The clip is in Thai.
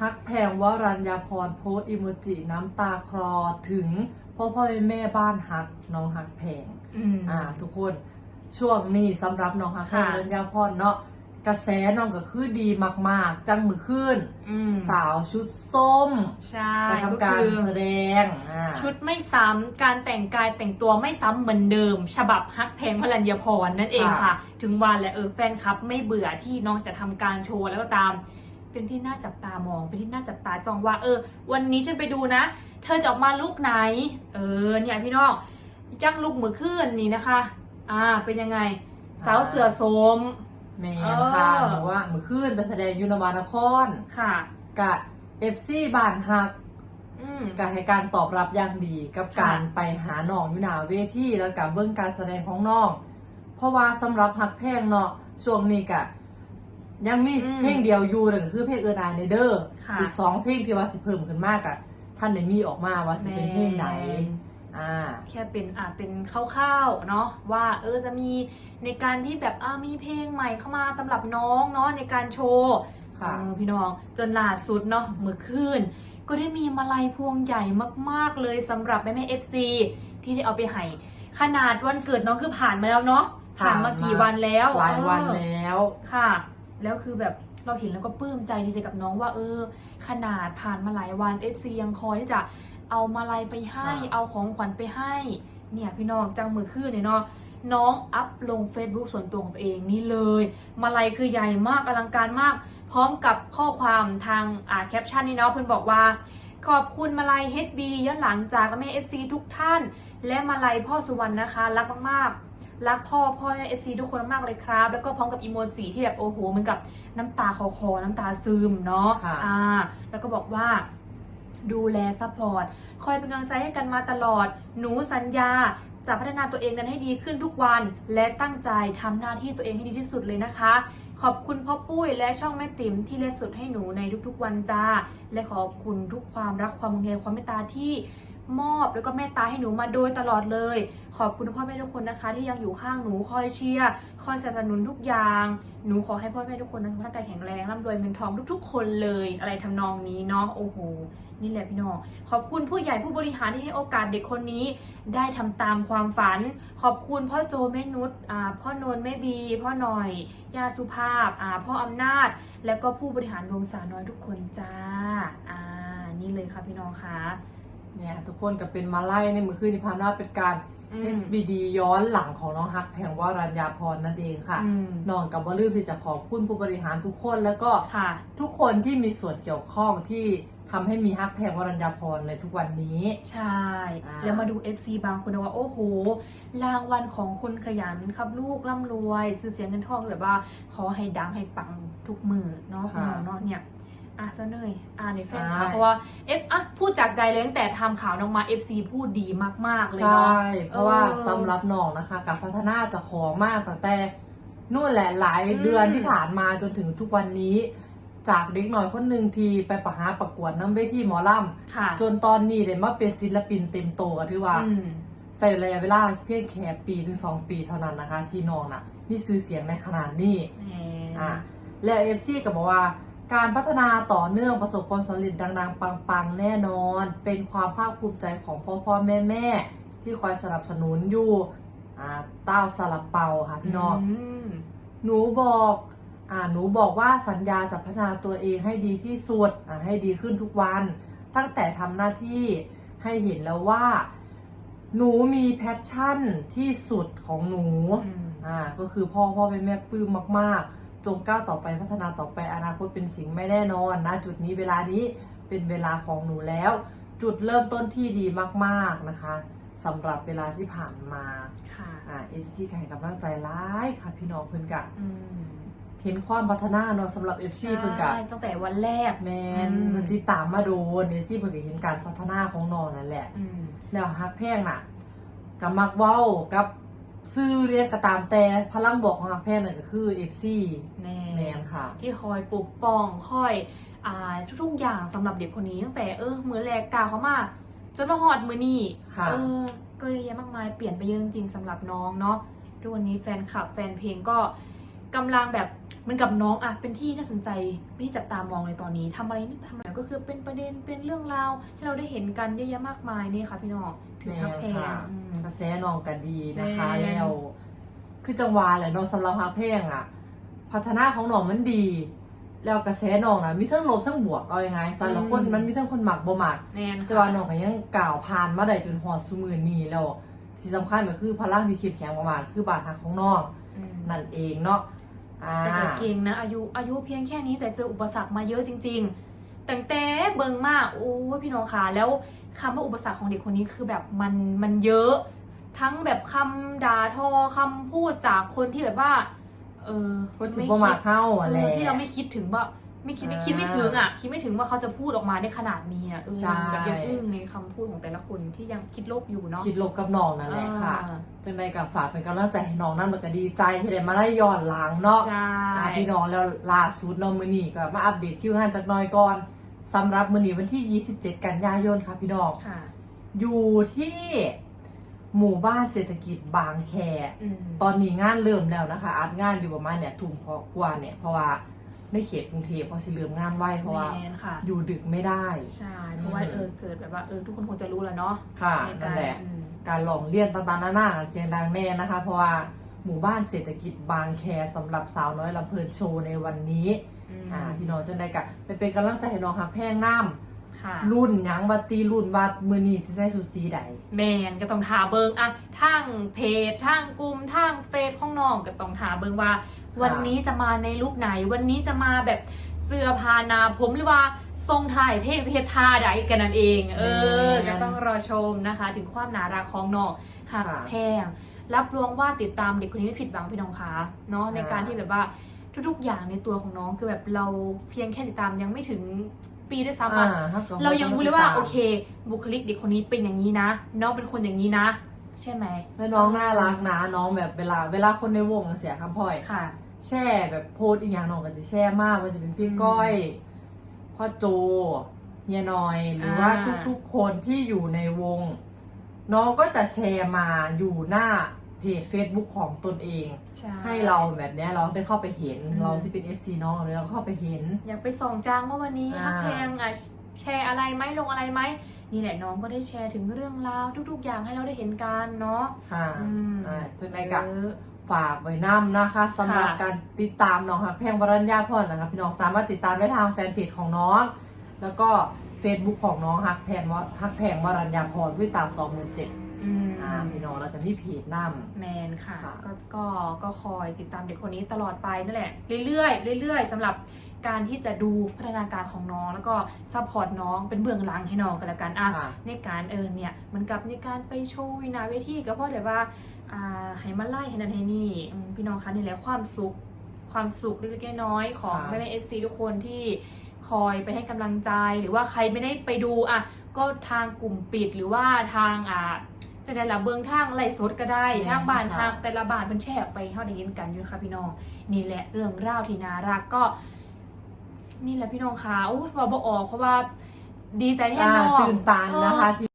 ฮักแพงวรัญญาพรโพสต์อิโมจิน้ำตาคลอถึงพ่อพ่อแม่แม่บ้านฮักน้องฮักแพงอืม อ่า ทุกคนช่วงนี้สำหรับน้องฮักแพงค่ะ วรัญญาพรเนาะกระแสน้องก็คือดีมาก ๆ จังมือขึ้น อืมสาวชุดส้มใช่ไปก็ทำการคือแสดงอ่าชุดไม่ซ้ำการแต่งกายแต่งตัวไม่ซ้ำเหมือนเดิม ฉบับฮักเพลงพลัญญาพรนั่นเองค่ะ ถึงวันและเออแฟนคลับไม่เบื่อที่น้องจะทำการโชว์แล้วก็ตาม เป็นที่น่าจับตามอง เป็นที่น่าจับตาจองว่า เออ วันนี้ฉันไปดูนะ เธอจะออกมาลุกไหน เออ เนี่ยพี่น้องจ้างลุกมือขึ้นนี่นะคะ อ่า เป็นยังไง สาวเสือโสมแมนค่ะเออหนูว่ามือขึ้นไปแสดงอยุนวานครค่ะกับเอฟซีบ้านฮักอืมก็ให้การตอบรับอย่างดีกับค่ะการไปหาน้องอยู่หนาเวทีแล้วกับเบื้องการแสดงของน้อง เพราะว่าสำหรับฮักแพงเนาะช่วงนี้กะ ยังมีเพลงเดียวอยู่นั่นก็คือเพลงเอิร์นไอเนเดอร์ค่ะ อีกสองเพลงที่ว่าสิเพิ่มขึ้นมากอะท่านได้มีออกมาว่าสิเป็นเพลงไหนแม่นอ่า แค่เป็นอ่าเป็นคร่าวๆเนาะว่าเออจะมีในการที่แบบอ่ามีเพลงใหม่เข้ามาสำหรับน้องเนาะในการโชว์ค่ะ เออพี่น้องจนล่าสุดเนาะเมื่อคืนก็ได้มีมาลัยพวงใหญ่มากๆเลยสำหรับแม่แม่เอฟซีที่ได้เอาไปให้ขนาดวันเกิดน้องคือผ่านมาแล้วเนาะผ่านมากี่วันแล้วหลายวันเออแล้ว ค่ะ แล้วคือแบบเราเห็นแล้วก็ปลื้มใจดีใจกับน้องว่า เออ ขนาดผ่านมาหลายวัน FC ยังคอยที่จะเอามาลัยไปให้ค่ะเอาของขวัญไปให้ เนี่ยพี่น้องจังมือขึ้นเนี่ยเนาะน้องอัพลง Facebook ส่วนตัวของตัวเองนี่เลย มาลัยคือใหญ่มากอลังการมาก พร้อมกับข้อความทางอ่าแคปชั่นนี่เนาะเพื่อนบอกว่า ขอบคุณมาลัย HB ย้อนหลังจากแม่ FC ทุกท่าน และมาลัยพ่อสุวรรณนะคะ รักมากๆ รักพ่อพ่อแม่ FC ทุกคนมากเลยครับ แล้วก็พร้อมกับอีโมจิที่แบบโอ้โหเหมือนกับน้ำตาคอคอน้ำตาซึมเนาะค่ะอ่าแล้วก็บอกว่าดูแลซัพพอร์ตคอยเป็นกำลังใจให้กันมาตลอด หนูสัญญาจะพัฒนาตัวเองนั้นให้ดีขึ้นทุกวัน และตั้งใจทำหน้าที่ตัวเองให้ดีที่สุดเลยนะคะ ขอบคุณพ่อปุ้ยและช่องแม่ติ๋มที่เล่นสุดให้หนูในทุกๆวันจ้า และขอบคุณทุกความรักความห่วงใยความเมตตาที่ มอบแล้วก็เมตตาให้หนูมาโดยตลอดเลย ขอบคุณพ่อแม่ทุกคนนะคะ ที่ยังอยู่ข้างหนูคอยเชียร์คอยสนับสนุนทุกอย่างหนูขอให้พ่อแม่ทุกคนนั้นสุขภาพร่างกายแข็งแรงร่ำรวยเงินทองทุกๆ คนเลยอะไรทำนองนี้เนาะโอ้โหนี่แหละพี่น้องขอบคุณผู้ใหญ่ผู้บริหารที่ให้โอกาสเด็กคนนี้ ได้ทำตามความฝัน ขอบคุณพ่อโจแม่นุชพ่อนนท์แม่บี พ่อหน่อยยาสุภาพอาพ่ออำนาจ แล้วก็ผู้บริหารวงสาน้อยทุกคนจ้าอ่านี่เลยค่ะพี่น้องค่ะ เนี่ยทุกคนก็เป็นมาไล่ในมือคืนที่ผ่านมาเป็นการอืม SBD ย้อนหลังของน้องฮักแพงวรัญญาพรนั่นเองค่ะอืมน้องกับบ่ลืมที่จะขอบคุณผู้บริหารทุกคนแล้วก็ค่ะทุกคนที่มีส่วนเกี่ยวข้องที่ทำให้มีฮักแพงวรัญญาพรในทุกวันนี้ ใช่อ่าแล้วมาดู FC บางคนนะว่า โอ้โห รางวัลของคนขยันครับลูกร่ำรวย ซื้อเสียงเงินทองแบบว่า ขอให้ดังให้ปังทุกมือเนาะพี่น้องเนาะเนี่ย อะซะเนยอ่าในแฟนคลับเพราะว่าเอฟอะพูดจากใจเลยตั้งแต่ทำข่าวน้องมา FC พูดดีมาก ๆ เลยใช่ เนาะ เพราะว่าเออสำหรับน้องนะคะการพัฒนาจะของมากตั้งแต่นู่นแหละหลายอืม เดือนที่ผ่านมาจนถึงทุกวันนี้ จากเด็กหน่อยคนหนึ่งที่ไปประหาประกวดน้ำเวทีหมอลค่ะำจนตอนนี้เลยมาเป็นศิลปินเต็มโตวก็ถือว่า อืม ใส่ระยะเวลาเพียงแค่ปีถึงสองปีเท่านั้นนะคะ ที่น้องน่ะมีชื่อเสียงในขนาดนี้แหมอะและเอฟซีก็บอกว่า การพัฒนาต่อเนื่องประสบความสำเร็จดัง ๆ ปัง ๆ แน่นอน เป็นความภาคภูมิใจของพ่อพ่อแม่แม่ๆที่คอยสนับสนุนอยู่อ่าเต้าซาลาเปาค่ะพี่น้องมหนูบอกอ่าหนูบอกว่าสัญญาจะพัฒนาตัวเองให้ดีที่สุดอ่าให้ดีขึ้นทุกวัน ตั้งแต่ทำหน้าที่ให้เห็นแล้วว่า หนูมีแพชชั่นที่สุดของหนูอืม อ่าก็คือพ่อพ่อแม่แม่ปลื้มมากๆ จงก้าวต่อไปพัฒนาต่อไปอนาคตเป็นสิ่งไม่แน่นอนนะจุดนี้เวลานี้เป็นเวลาของหนูแล้ว จุดเริ่มต้นที่ดีมากๆนะคะสำหรับเวลาที่ผ่านมาค่ะอ่าเอฟซีให้กำลังใจร้ายค่ะพี่น้องเพิ่นกะอืมเห็นความพัฒนาเนาะสำหรับเอฟซีเพิ่นกะใช่ตั้งแต่วันแรกแมนอืมมันติดตามมาโดนเอฟซีเพิ่นก็เห็นการพัฒนาของน้องนั่นแหละอืมแล้วฮักแพงน่ะกับมักเว้ากับ ซื้อเรียนก็ตามแต่พลังบอกของฮักแพงนั่นก็คือเอฟซีแม่แมนค่ะ ที่คอยปกป้องคอยอ่าทุกๆอย่างสำหรับเด็กคนนี้ตั้งแต่เออมือแรกกาวเขามาจนมาฮอดมือนี่ค่ะเออก็เยอะแยะมากมายเปลี่ยนไปเยอะจริงๆสำหรับน้องเนาะทุกวันนี้แฟนคลับแฟนเพลงก็ กำลังแบบเหมือนกับน้องอะเป็นที่น่าสนใจเป็นที่จับตามองในตอนนี้ทำอะไรนี่ทำอะไรก็คือเป็นประเด็นเป็นเรื่องราวที่เราได้เห็นกันเยอะแยะมากมายนี่ค่ะพี่น้องถึงแม่พักแพงค่ะอืมกระแสน้องก็ดีนะคะแม่แล้วคือจังหวะแหละเน้องสำหรับฮักเพลงอะพัฒนาของน้องมันดีแล้วกระแสน้องนะมีทั้งลบทั้งบวกเอายังไงแต่ละคนมันมีทั้งคนหมักบ่หมักแน่นแต่ค่ะว่าน้องก็ยังกล่าวผ่านมาได้จนฮอดซุมือนี้แล้วที่สำคัญก็คือพลังที่เข้มแข็งมากๆคือบาดหักของน้องอืมนั่นเองเนาะ อ่าแต่ก็เก่งนะอายุอายุเพียงแค่นี้แต่เจออุปสรรคมาเยอะจริง ๆตั้งแต่เบิงมากโอ้ยพี่น้องค่ะแล้วคำว่าอุปสรรคของเด็กคนนี้คือแบบมันมันเยอะ ทั้งแบบคำด่าทอคำพูดจากคนที่แบบว่า เออคนที่บ่มักเฮาเออะอแหละที่เราไม่คิดถึงว่า ไม่คิดไม่อ่าคิดไม่ถึงอะคิดไม่ถึงว่าเขาจะพูดออกมาได้ขนาดนี้อะเออใช่ แบบยังอึ้งในคำพูดของแต่ละคนที่ยังคิดลบอยู่เนาะ คิดลบกับน้องนั่นแหละค่ะ อ่า จังใดกับฝากเป็นกำลังใจให้น้องนั่นมันก็ดีใจที่ได้มาได้ย้อนหลังเนาะ ใช่ อ่าพี่น้องแล้วล่าสุดเนาะมื้อนี้ก็มาอัปเดตคิวงานจากหน้อยก่อนสำหรับมื้อนี้วันที่ 27 กันยายนค่ะพี่น้องค่ะ อยู่ที่หมู่บ้านเศรษฐกิจบางแค อืมตอนนี้งานเริ่มแล้วนะคะอัดงานอยู่ประมาณเนี่ยทุ่มกว่าเนี่ยเพราะว่า ในเขตกรุงเทพเพราะสิเริ่มงานไวเพราะว่า แมนค่ะอยู่ดึกไม่ได้ ใช่เพราะว่าอืมเออเกิดแบบว่าเออทุกคนคงจะรู้แล้วเนาะค่ะในนั่กานรแหละ อืมการลองเรียนต่างๆนานาเสียงดังแน่นะคะ เพราะว่าหมู่บ้านเศรษฐกิจบางแคสำหรับสาวน้อยลำเพลินโชว์ในวันนี้ อืม อ่าพี่น้องจังได้กะไปเป็นกำลังใจให้น้องฮักแพงน้ ค่ะำรุ่นหยังบัตตีรุ่นวัดมือนีสิใส่สุดสีใด แมนก็ต้องทาเบิงอะทางเพจทางกลุ่มทางเฟซของน้องก็ต้องทาเบิงว่า วันนี้จะมาในลุคไหน วันนี้จะมาแบบเสื้อผ้าหนาผมหรือว่าทรงถ่ายเพลงสิเฮ็ดท่าใดกันนั่นเอง เออแม่ก็นต้องรอชมนะคะ ถึงความน่ารักของน้องหักค่ะ แพงรับรองว่าติดตามเด็กคนนี้ไม่ผิดหวังพี่น้องคะเนาะในการที่แบบว่าทุกๆอย่างในตัวของน้องคือแบบเราเพียงแค่ติดตามยังไม่ถึง ปีด้วยซ้ำอะอ่าฮักก็เรายังรู้เลยว่าโอเค บุคลิกเด็กคนนี้เป็นอย่างนี้นะ น้องเป็นคนอย่างนี้นะ ใช่ไหมแล้วน้องน่ารักนะน้องแบบเวลาเวลาคนในวงเสียคำพ่อยค่ะ แช่แบบโพสต์อีกอย่างน้องก็จะแช่มากว่าจะเป็นพี่อืมก้อยพ่อโจเฮียน้อยหรือว่าอ่าทุกๆคนที่อยู่ในวง น้องก็จะแชร์มาอยู่หน้าเพ จ Facebook ของตนเอง ใช่ให้เราแบบเนี้ยเราได้เข้าไปเห็นอืมเราที่เป็น FC น้องแบบนี้เราเข้าไปเห็น อยากไปส่องจางว่าวันนี้อ่า ฮักแพงอะแชร์อะไรไหมลงอะไรไหมนี่แหละน้องก็ได้แชร์ถึงเรื่องราวทุก ๆ อย่างให้เราได้เห็นกันเนาะค่ะ อืมอ่าจังใดกับเออ ฝากไว้น้ำนะคะสำหรับค่ะ การติดตามน้องฮักแพงวรัญญาพรนะคะพี่น้องสามารถติดตามได้ทางแฟนเพจของน้อง แล้วก็ Facebook ของน้องฮักแพงวฮักแพงวรัญญาพรด้วยตาม 2 7 0 0 0 อืมอ่าพี่น้องเราจะมีเพจนำแมนค่ะค่ะ ก็ก็ก็คอยติดตามเด็กคนนี้ตลอดไปนั่นแหละ เรื่อยๆเรื่อยๆสำหรับการที่จะดูพัฒนาการของน้องแล้วก็ซัพพอร์ตน้องเป็นเบื้องหลังให้น้องกันละกันอะ ค่ะในการเออเนี่ยเหมันกับในการไปโชว์วินาเวทีก็เพราะแต่ว่าอ่าให้มาไล่ให้นั่นให้นี่อืมพี่น้องคะนี่แหละความสุข ความสุขเล็กๆน้อยๆของค่ะ แม่แม่เอฟซีทุกคนที่คอยไปให้กำลังใจหรือว่าใครไม่ได้ไปดูอะก็ทางกลุ่มปิดหรือว่าทางอ่า จะได้ละเบื้องทางไล่สดก็ได้แม่นทางบ้านค่ะทางแต่ละบ้านเป็นแชร์ออกไปเท่าได้ยินกันอยู่นะคะพี่น้องนี่แหละเรื่องราวที่น่ารักก็ นี่แหละพี่น้องคะโอ้ยบอกบอกออกเพราะว่าดีใจแทนอ่าน้องตื่นตันนะคะเออที่